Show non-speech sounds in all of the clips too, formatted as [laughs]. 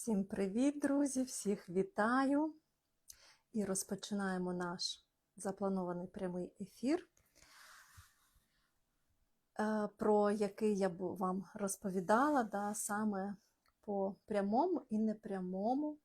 Всім привіт, друзі! Всіх вітаю! І розпочинаємо наш запланований прямий ефір, е, про який я вам розповідала, да, саме по прямому і непрямому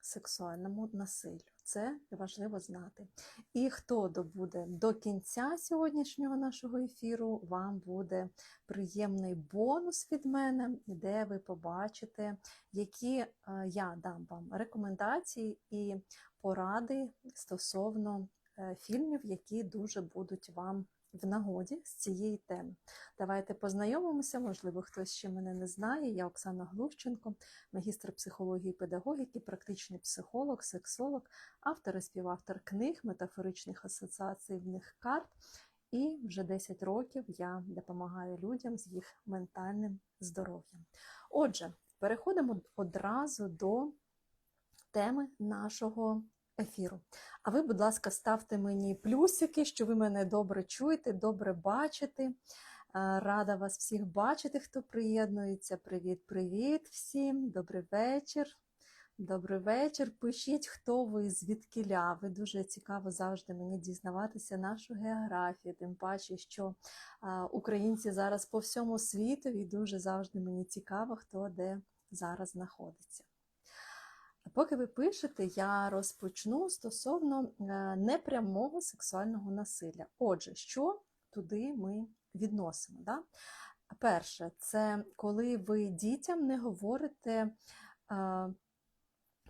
сексуальному насиллю. Це важливо знати. І хто добуде до кінця сьогоднішнього нашого ефіру, вам буде приємний бонус від мене, де ви побачите, які е, я дам вам рекомендації і поради стосовно е, фільмів, які дуже будуть вам в нагоді з цієї теми. Давайте познайомимося, можливо, хтось ще мене не знає. Я Оксана Глущенко, магістр психології і педагогіки, практичний психолог, сексолог, автор і співавтор книг, метафоричних асоціаційних карт. І вже 10 років я допомагаю людям з їх ментальним здоров'ям. Отже, переходимо одразу до теми нашого ефіру. А ви, будь ласка, ставте мені плюсики, що ви мене добре чуєте, добре бачите. Рада вас всіх бачити, хто приєднується. Привіт-привіт всім, добрий вечір. Добрий вечір. Пишіть, хто ви, звідкиля. Ви дуже цікаво завжди мені дізнаватися нашу географію, тим паче, що українці зараз по всьому світу, і дуже завжди мені цікаво, хто де зараз знаходиться. Поки ви пишете, я розпочну стосовно е, непрямого сексуального насилля. Отже, що туди ми відносимо? Да? Перше, це коли ви дітям не говорите е,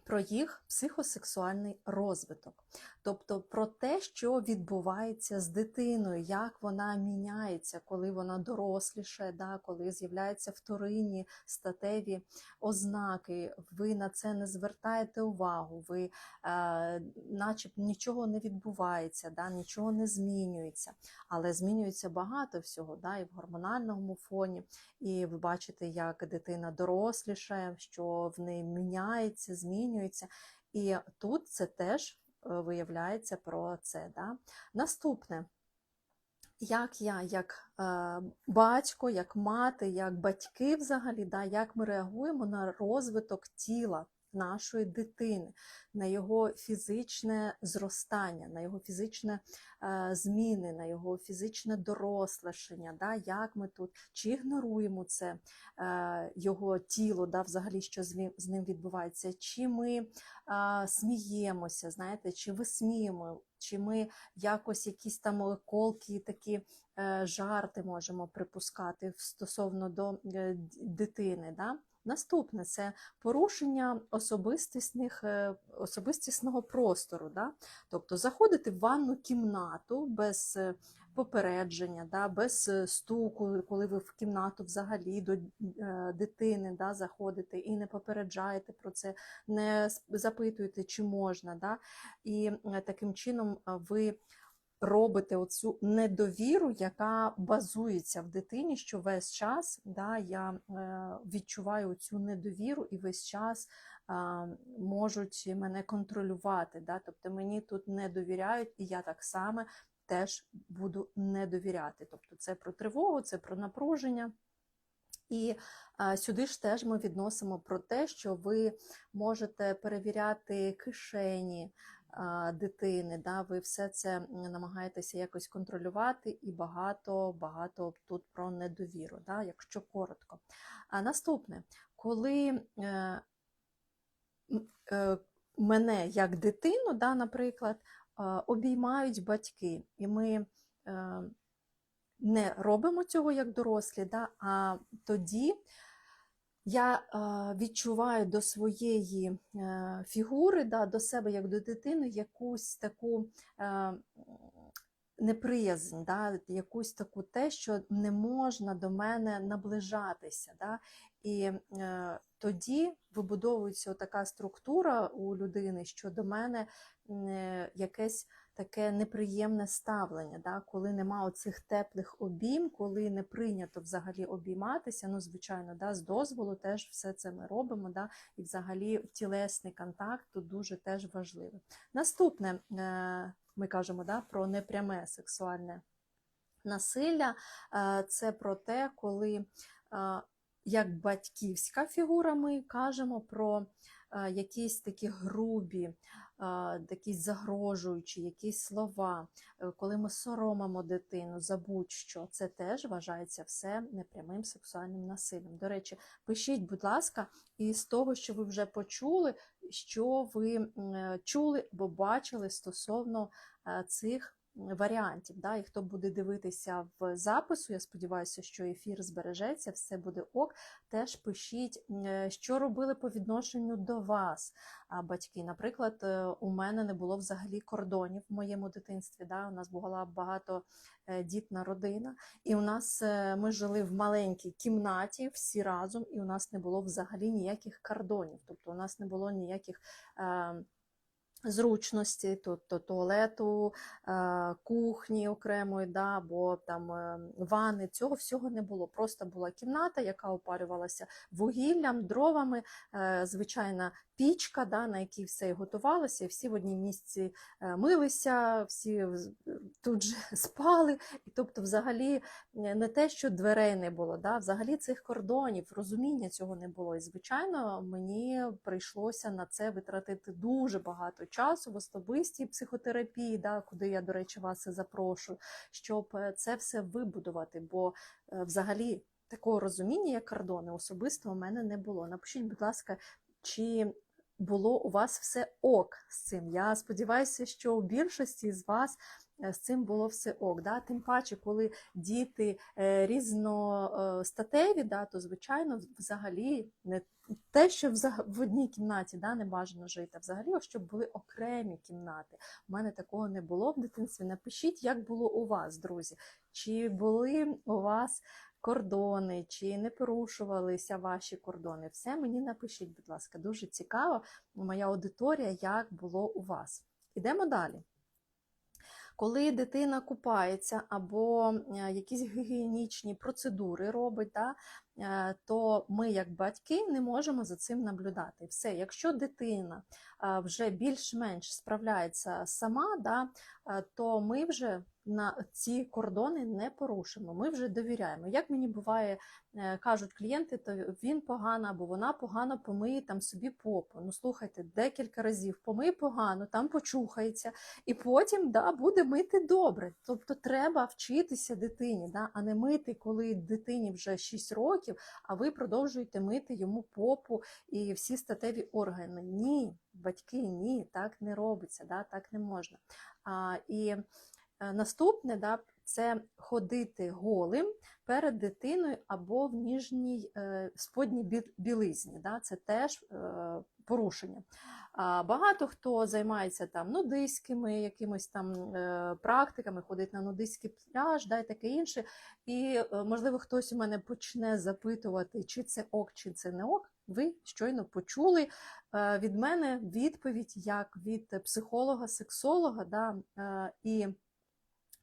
про їх психосексуальний розвиток, тобто про те, що відбувається з дитиною, як вона міняється, коли вона доросліше, да, коли з'являються вторинні статеві ознаки, ви на це не звертаєте увагу, ви е, начебто нічого не відбувається, да, нічого не змінюється, але змінюється багато всього, да, і в гормональному фоні, і ви бачите, як дитина дорослішає, що в неї міняється, змінюється. І тут це теж е, виявляється про це. Да? Наступне, як я, як е, батько, як мати, як батьки взагалі, да, як ми реагуємо на розвиток тіла нашої дитини, на його фізичне зростання, на його фізичне е, зміни, на його фізичне дорослешення, да, як ми тут, чи ігноруємо це е, його тіло, да, взагалі, що з ним- відбувається, чи ми е, сміємося, знаєте, чи висміємо, чи ми якось якісь там колки, такі жарти можемо припускати стосовно до дитини. Да? Наступне це порушення особистісних, е, особистісного простору. Да? Тобто заходити в ванну кімнату без е, попередження, да? без е, стуку, коли ви в кімнату взагалі до дитини да, заходите і не попереджаєте про це, не запитуєте, чи можна. Да? І таким чином ви робите оцю недовіру, яка базується в дитині, що весь час да, я е, відчуваю цю недовіру і весь час можуть мене контролювати. Да? Тобто мені тут не довіряють, і я так само теж буду не довіряти. Тобто це про тривогу, це про напруження. І сюди ж теж ми відносимо про те, що ви можете перевіряти кишені дитини, да, ви все це намагаєтеся якось контролювати, і багато багато тут про недовіру, да, якщо коротко. А наступне, коли е, е, мене як дитину, да, наприклад, обіймають батьки, і ми. Е, не робимо цього як дорослі, да, а тоді я відчуваю до своєї е, фігури, да, до себе як до дитини, якусь таку е, неприязнь, да, якусь таку те, що не можна до мене наближатися. Да, і е, тоді вибудовується така структура у людини, що до мене е, якесь таке неприємне ставлення, да? коли нема оцих теплих обійм, коли не прийнято взагалі обійматися. Ну, звичайно, да, з дозволу теж все це ми робимо. Да? І взагалі тілесний контакт тут дуже теж важливий. Наступне, е, ми кажемо да, про непряме сексуальне насилля. Е, Це про те, коли е, як батьківська фігура, ми кажемо про е, якісь такі грубі, е, якісь загрожуючі, якісь слова, Е, коли ми соромимо дитину за будь-що, це теж вважається все непрямим сексуальним насиллям. До речі, пишіть, будь ласка, із того, що ви вже почули, що ви е, чули або бачили стосовно е, цих варіантів. Да? І хто буде дивитися в запису, я сподіваюся, що ефір збережеться, все буде ок. Теж пишіть, е, що робили по відношенню до вас батьки. Наприклад, е, у мене не було взагалі кордонів в моєму дитинстві. Да? У нас була багатодітна родина, і у нас е, ми жили в маленькій кімнаті всі разом, і у нас не було взагалі ніяких кордонів. Тобто у нас не було ніяких. Е, Зручності, тобто туалету, е, кухні окремої, да, або там е, ванни, цього всього не було. Просто була кімната, яка опалювалася вугіллям, дровами, е, звичайна пічка, да, на якій все і готувалося, і всі в одній місці милися, всі тут же [laughs] спали. І тобто, взагалі, не те, що дверей не було, да, взагалі цих кордонів, розуміння цього не було. І, звичайно, мені прийшлося на це витратити дуже багато часу в особистій психотерапії, да, куди я, до речі, вас і запрошую, щоб е, це все вибудувати. Бо е, взагалі такого розуміння, як кордони, особисто у мене не було. Напишіть, будь ласка, чи було у вас все ок з цим? Я сподіваюся, що у більшості з вас е, з цим було все ок. Да? Тим паче, коли діти різностатеві, да, то звичайно взагалі не те, що в одній кімнаті да, не бажано жити, взагалі, щоб були окремі кімнати. У мене такого не було в дитинстві. Напишіть, як було у вас, друзі. Чи були у вас кордони, чи не порушувалися ваші кордони? Все мені напишіть, будь ласка, дуже цікаво, моя аудиторія, як було у вас. Ідемо далі. Коли дитина купається або е, якісь гігієнічні процедури робить, да, е, то ми, як батьки, не можемо за цим наблюдати. Все, якщо дитина е, вже більш-менш справляється сама, да, то ми вже на ці кордони не порушимо. Ми вже довіряємо. Як мені буває, е, кажуть клієнти, то він погано або вона погано помиє там собі попу. Ну слухайте, декілька разів помиє погано, там почухається, і потім да, буде мити добре. Тобто треба вчитися дитині, да, а не мити, коли дитині вже 6 років, а ви продовжуєте мити йому попу і всі статеві органи. Ні, батьки, ні, так не робиться, да, так не можна. А, і е, наступне, да, це ходити голим перед дитиною або в ніжній е, сподній білизні. Да, це теж е, порушення. А багато хто займається там нудистськими якимись там практиками, ходить на нудистський пляж, да, і таке інше. І можливо хтось у мене почне запитувати, чи це ок, чи це не ок. Ви щойно почули е, від мене відповідь як від психолога, сексолога, да, е, і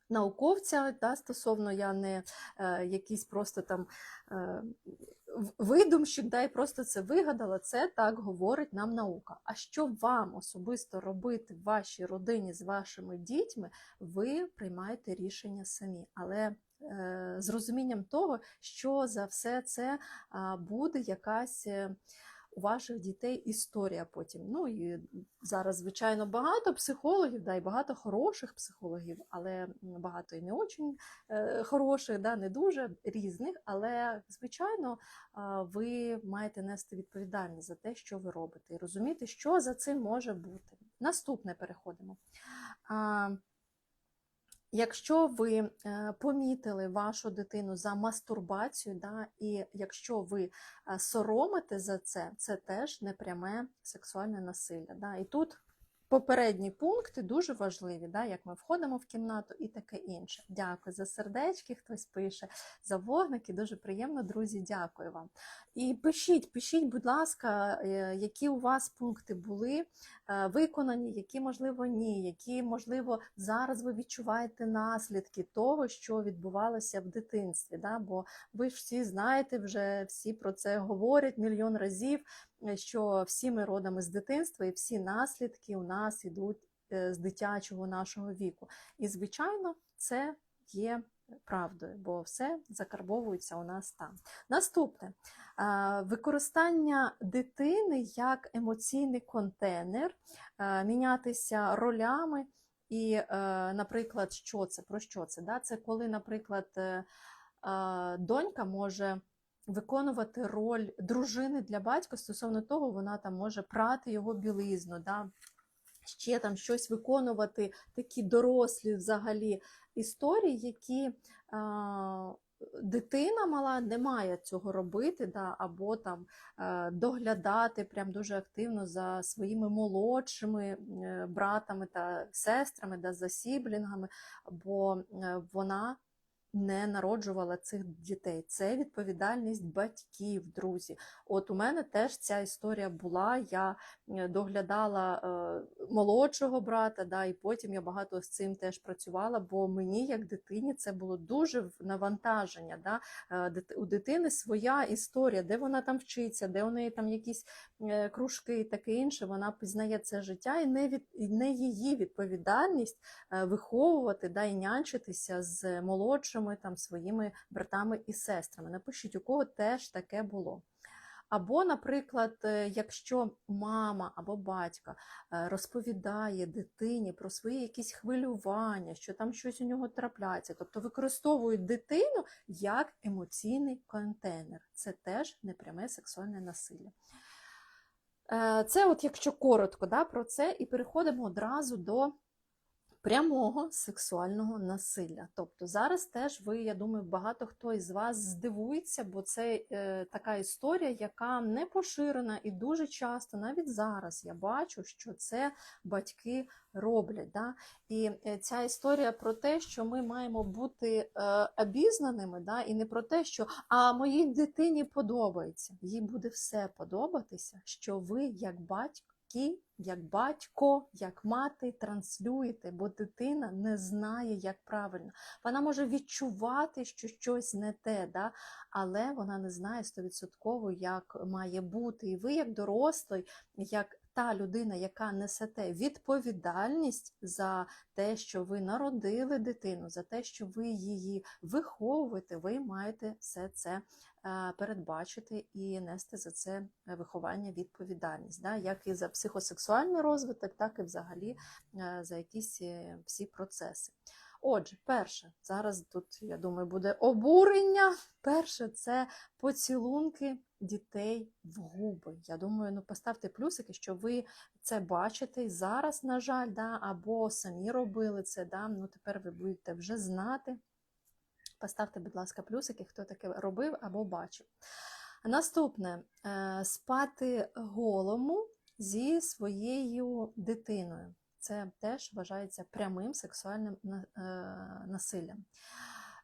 науковця, да, стосовно я не е, якийсь просто там видумщик, да, і просто це вигадала, це так говорить нам наука. А що вам особисто робити в вашій родині з вашими дітьми, ви приймаєте рішення самі. Але з розумінням того, що за все це буде якась. е, У ваших дітей історія потім. Ну і зараз, звичайно, багато психологів, да, і багато хороших психологів, але багато і не очень е, хороших, да, не дуже різних. Але, звичайно, ви маєте нести відповідальність за те, що ви робите, і розуміти, що за цим може бути. Наступне переходимо. Якщо ви е, помітили вашу дитину за мастурбацію, да, і якщо ви е, соромите за це, це теж непряме сексуальне насилля. Да. І тут попередні пункти дуже важливі, да, як ми входимо в кімнату і таке інше. Дякую за сердечки, хтось пише, за вогники. Дуже приємно, друзі, дякую вам. І пишіть, пишіть, будь ласка, е, які у вас пункти були е, виконані, які, можливо, ні, які, можливо, зараз ви відчуваєте наслідки того, що відбувалося в дитинстві. Да? Бо ви ж всі знаєте, вже всі про це говорять мільйон разів, що всі ми родом із дитинства, і всі наслідки у нас йдуть з дитячого нашого віку. І, звичайно, це є правдою, бо все закарбовується у нас там. Наступне використання дитини як емоційний контейнер, е, мінятися ролями. І, е, наприклад, що це? Про що це? Да? Це коли, наприклад, е, донька може виконувати роль дружини для батька стосовно того, вона там може прати його білизну, да? ще там щось виконувати, такі дорослі взагалі історії, які а, дитина мала не має цього робити, да, або там е, доглядати прям дуже активно за своїми молодшими е, братами та сестрами, да, за сіблінгами, бо е, вона не народжувала цих дітей. Це відповідальність батьків, друзі. От у мене теж ця історія була. Я доглядала е, молодшого брата, да, і потім я багато з цим теж працювала, бо мені, як дитині, це було дуже навантаження. Да. Е, У дитини своя історія, де вона там вчиться, де у неї там якісь е, кружки і таке інше. Вона пізнає це життя, і не від і не її відповідальність виховувати да, і нянчитися з молодшими там своїми братами і сестрами. Напишіть, у кого теж таке було. Або, наприклад, е, якщо мама або батько е, розповідає дитині про свої якісь хвилювання, що там щось у нього трапляється, тобто використовують дитину як емоційний контейнер. Це теж непряме сексуальне насилля. Е, Це, от якщо коротко да, про це, і переходимо одразу до прямого сексуального насилля. Тобто зараз теж ви, я думаю, багато хто із вас здивується, бо це е, така історія, яка не поширена, і дуже часто, навіть зараз, я бачу, що це батьки роблять. Да? І е, ця історія про те, що ми маємо бути е, обізнаними, да? і не про те, що а моїй дитині подобається. Їй буде все подобатися, що ви, як батько, батьки, як батько, як мати транслюєте, бо дитина не знає, як правильно. Вона може відчувати, що щось не те, да? але вона не знає стовідсотково, як має бути. І ви, як дорослий, як та людина, яка несете відповідальність за те, що ви народили дитину, за те, що ви її виховуєте, ви маєте все це е, передбачити і нести за це виховання відповідальність, да? як і за психосексуальний розвиток, так і взагалі е, за якісь е, всі процеси. Отже, перше, зараз тут, я думаю, буде обурення. Перше, це поцілунки дітей в губи. Я думаю, ну поставте плюсики, що ви це бачите зараз, на жаль, да, або самі робили це. Да, ну Тепер ви будете вже знати. Поставте, будь ласка, плюсики, хто таке робив або бачив. Наступне е, спати голому зі своєю дитиною. Це теж вважається прямим сексуальним е, насиллям.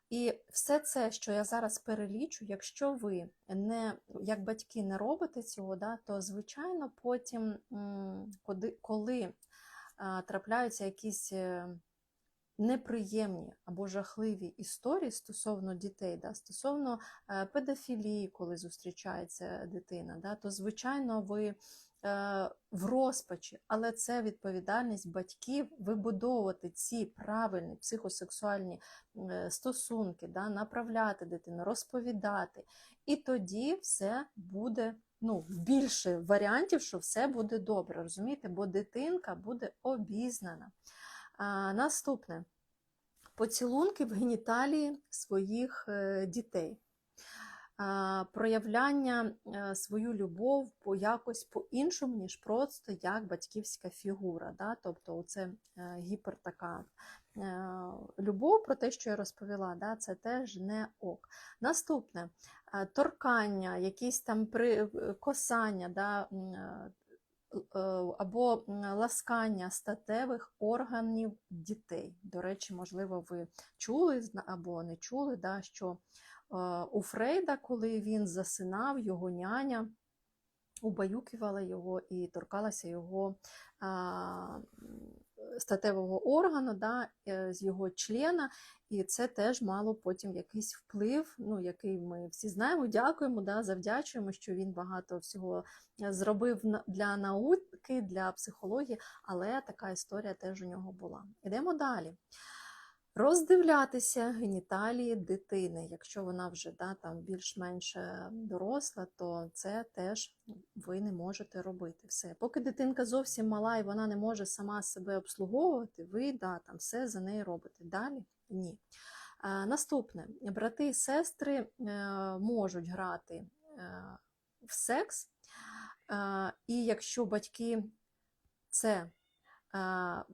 І все це, що я зараз перелічу, якщо ви не як батьки не робите цього, да, то звичайно потім, коли, коли трапляються якісь е, неприємні або жахливі історії стосовно дітей, да, стосовно е, педофілії, коли зустрічається дитина, да, то звичайно ви е, в розпачі, але це відповідальність батьків вибудовувати ці правильні психосексуальні е, стосунки, да, направляти дитину, розповідати. І тоді все буде ну, більше варіантів, що все буде добре, розумієте? Бо дитинка буде обізнана. А, наступне поцілунки в геніталії своїх е, дітей. Проявляння е, свою любов по якось по-іншому, ніж просто як батьківська фігура. Да? Тобто це гіпер така е, любов про те, що я розповіла, да? це теж не ок. Наступне е, торкання, якісь там при... е, косання, да? е, е, або ласкання статевих органів дітей. До речі, можливо, ви чули або не чули, да, що е, у Фрейда, коли він засинав, його няня убаюкувала його і торкалася його статевого органу, да, е, з його члена, і це теж мало потім якийсь вплив, ну, який ми всі знаємо, дякуємо, да, завдячуємо, що він багато всього е, зробив для науки, для психології, але така історія теж у нього була. Ідемо далі. Роздивлятися геніталії дитини. Якщо вона вже да, там більш-менш е, доросла, то це теж ви не можете робити все. Поки дитинка зовсім мала і вона не може сама себе обслуговувати, ви да, там все за неї робите. Далі ні. Наступне, брати і сестри е, можуть грати е, в секс, е, і якщо батьки це е,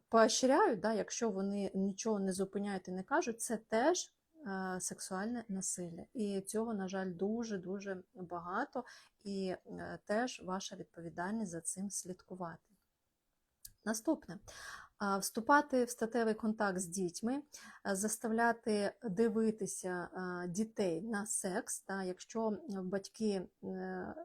поощряють, да, якщо вони нічого не зупиняють і не кажуть, це теж е, сексуальне насилля. І цього, на жаль, дуже-дуже багато, і е, теж ваша відповідальність за цим слідкувати. Наступне. Вступати в статевий контакт з дітьми, заставляти дивитися дітей на секс, та, якщо батьки е,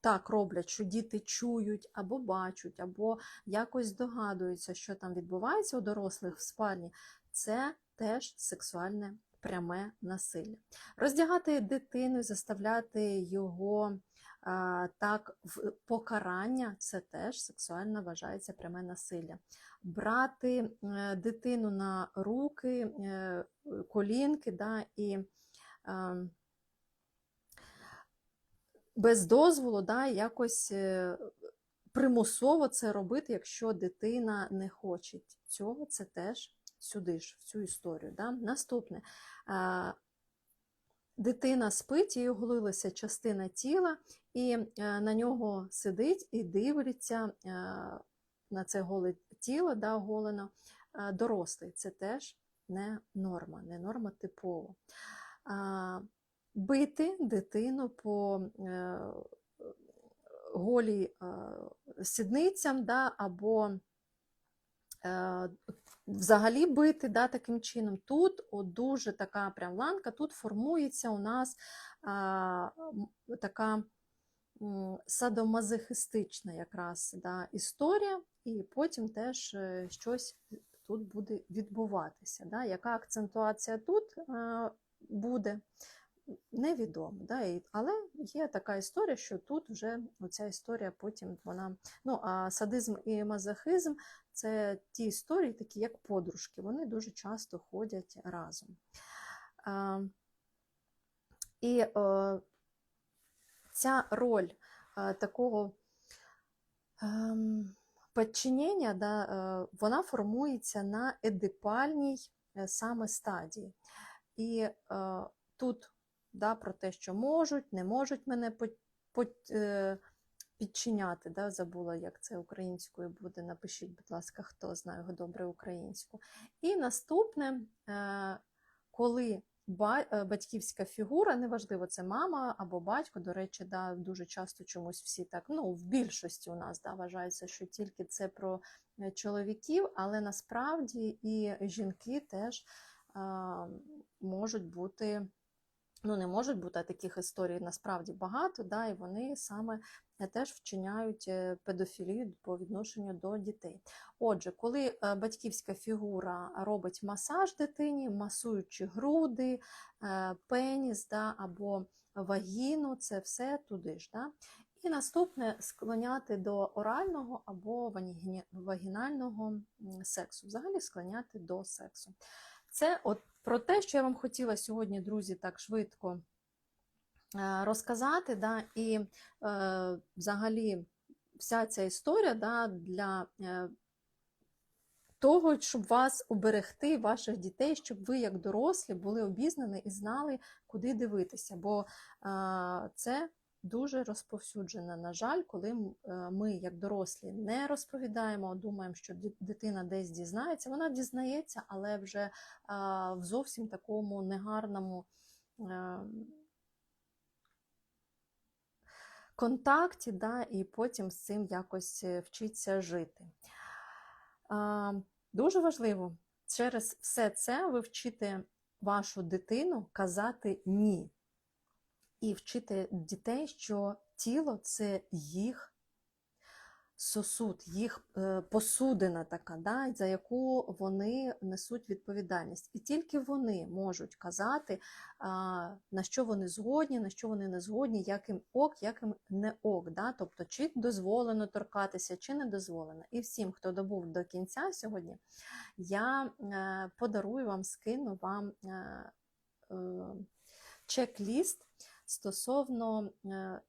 так роблять, що діти чують або бачать, або якось здогадуються, що там відбувається у дорослих в спальні, це теж сексуальне пряме насилля. Роздягати дитину, заставляти його а, так в покарання, це теж сексуально вважається пряме насилля. Брати е, дитину на руки, е, колінки, да, і е, без дозволу да, якось е, примусово це робити, якщо дитина не хоче цього, це теж сюди ж, в цю історію. Да. Наступне. Дитина спить, їй оголилася частина тіла, і е, на нього сидить і дивиться е, на це голе тіло, да, оголено, дорослий. Це теж не норма, не норма типова. А, Бити дитину по е, голій е, сідницям, да, або е, взагалі бити да, таким чином. Тут от дуже така прям ланка, тут формується у нас а, така садомазохистична якраз да, історія, і потім теж щось тут буде відбуватися. Да? Яка акцентуація тут е, буде, невідомо. Да? Але є така історія, що тут вже оця історія потім вона. Ну, а садизм і мазохизм це ті історії, такі як подружки, вони дуже часто ходять разом. А, І е, ця роль е, такого ем, підчинення, да, е, вона формується на едипальній е, саме стадії. І е, тут да, про те, що можуть, не можуть мене по, по, е, підчиняти. Да, Забула, як це українською буде. Напишіть, будь ласка, хто знає його добре українську. І наступне, е, коли е, батьківська фігура, неважливо, це мама або батько, до речі, да, дуже часто чомусь всі так, ну, в більшості у нас да, вважається, що тільки це про е, чоловіків, але насправді і жінки теж можуть бути. Ну, не можуть бути таких історій насправді багато, да, і вони саме теж вчиняють е, педофілію по відношенню до дітей. Отже, коли е, батьківська фігура робить масаж дитині, масуючи груди, е, пеніс да, або вагіну, це все туди ж. Да? І наступне склоняти до орального або вагінального сексу, взагалі склоняти до сексу. Це от про те, що я вам хотіла сьогодні, друзі, так швидко е, розказати. Да, і е, взагалі вся ця історія да, для е, того, щоб вас уберегти, ваших дітей, щоб ви, як дорослі, були обізнані і знали, куди дивитися. Бо це дуже розповсюджено, на жаль, коли е, ми, як дорослі, не розповідаємо, думаємо, що дитина десь дізнається. Вона дізнається, але вже в зовсім такому негарному е, контакті, да, і потім з цим якось е, вчиться жити. Дуже важливо через все це ви вчите вашу дитину казати ні. І вчити дітей, що тіло це їх сосуд, їх е, посудина така, да, за яку вони несуть відповідальність. І тільки вони можуть казати, на що вони згодні, на що вони не згодні, як їм ок, як їм не ок. Да? Тобто, чи дозволено торкатися, чи не дозволено. І всім, хто добув до кінця сьогодні, я е, подарую вам, скину вам е, чек-ліст стосовно е,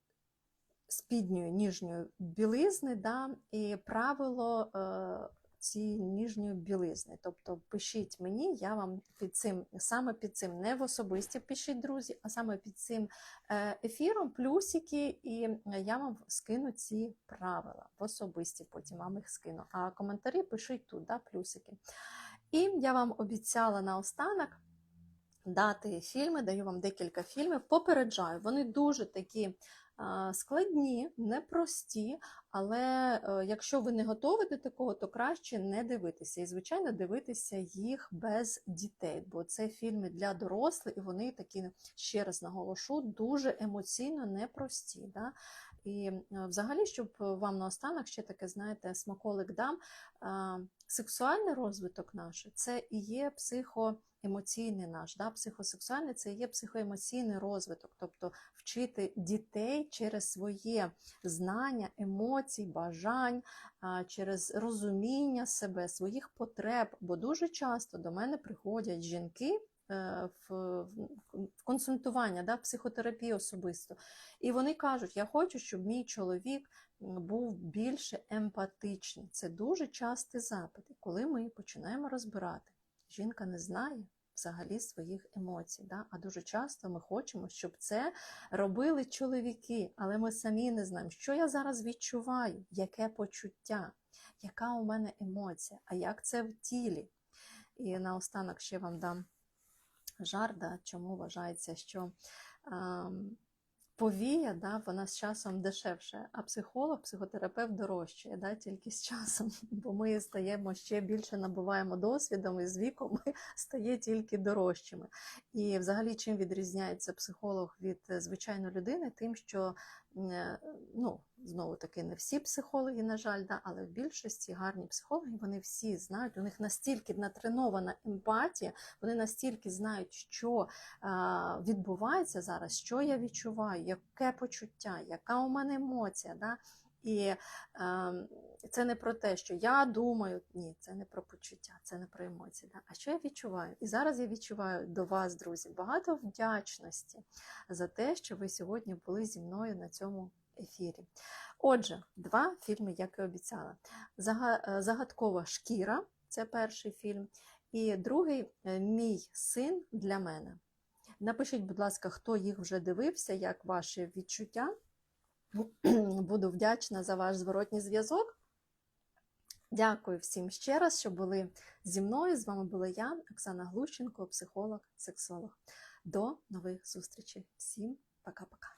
спідньої ніжньої білизни, да, і правило е, цієї ніжньої білизни. Тобто пишіть мені, я вам під цим, саме під цим, не в особисті пишіть, друзі, а саме під цим е, ефіром плюсики, і я вам скину ці правила в особисті, потім вам їх скину. А коментарі пишіть тут, да, плюсики. І я вам обіцяла наостанок дати фільми, даю вам декілька фільмів. Попереджаю, вони дуже такі складні, непрості, але е, якщо ви не готові до такого, то краще не дивитися. І, звичайно, дивитися їх без дітей, бо це фільми для дорослих, і вони такі, ще раз наголошу, дуже емоційно непрості. Да? І е, взагалі, щоб вам наостанок ще таке, знаєте, смаколик дам, сексуальний розвиток наш це і є психоемоційний наш, да? психосексуальний це є психоемоційний розвиток, тобто вчити дітей через своє знання, емоцій, бажань, через розуміння себе, своїх потреб. Бо дуже часто до мене приходять жінки. е, В консультування, да, психотерапії особисто. І вони кажуть, я хочу, щоб мій чоловік був більше емпатичний. Це дуже частий запит. І коли ми починаємо розбирати, жінка не знає взагалі своїх емоцій. Да? А дуже часто ми хочемо, щоб це робили чоловіки, але ми самі не знаємо, що я зараз відчуваю, яке почуття, яка у мене емоція, а як це в тілі. І наостанок ще вам дам жарда, чому вважається, що. ем, Повія, да, вона з часом дешевше, а психолог, психотерапевт дорожчає, да, тільки з часом, [laughs] бо ми стаємо ще більше набуваємо досвідом і з віком [laughs] ми стає тільки дорожчими. І взагалі, чим відрізняється психолог від е, звичайної людини, тим, що ну, знову таки не всі психологи, на жаль, да, але в більшості гарні психологи, вони всі знають, у них настільки натренована емпатія, вони настільки знають, що відбувається зараз, що я відчуваю, яке почуття, яка у мене емоція. Да? І е, це не про те, що я думаю, ні, це не про почуття, це не про емоції. Да? А що я відчуваю? І зараз я відчуваю до вас, друзі, багато вдячності за те, що ви сьогодні були зі мною на цьому ефірі. Отже, два фільми, як і обіцяла. Е, Загадкова шкіра це перший фільм, і другий е, Мій син для мене. Напишіть, будь ласка, хто їх вже дивився, як ваші відчуття. [clears throat] Буду вдячна за ваш зворотній зв'язок. Дякую всім ще раз, що були зі мною. З вами була я, Оксана Глущенко, психолог, сексолог. До нових зустрічей. Всім пока-пока.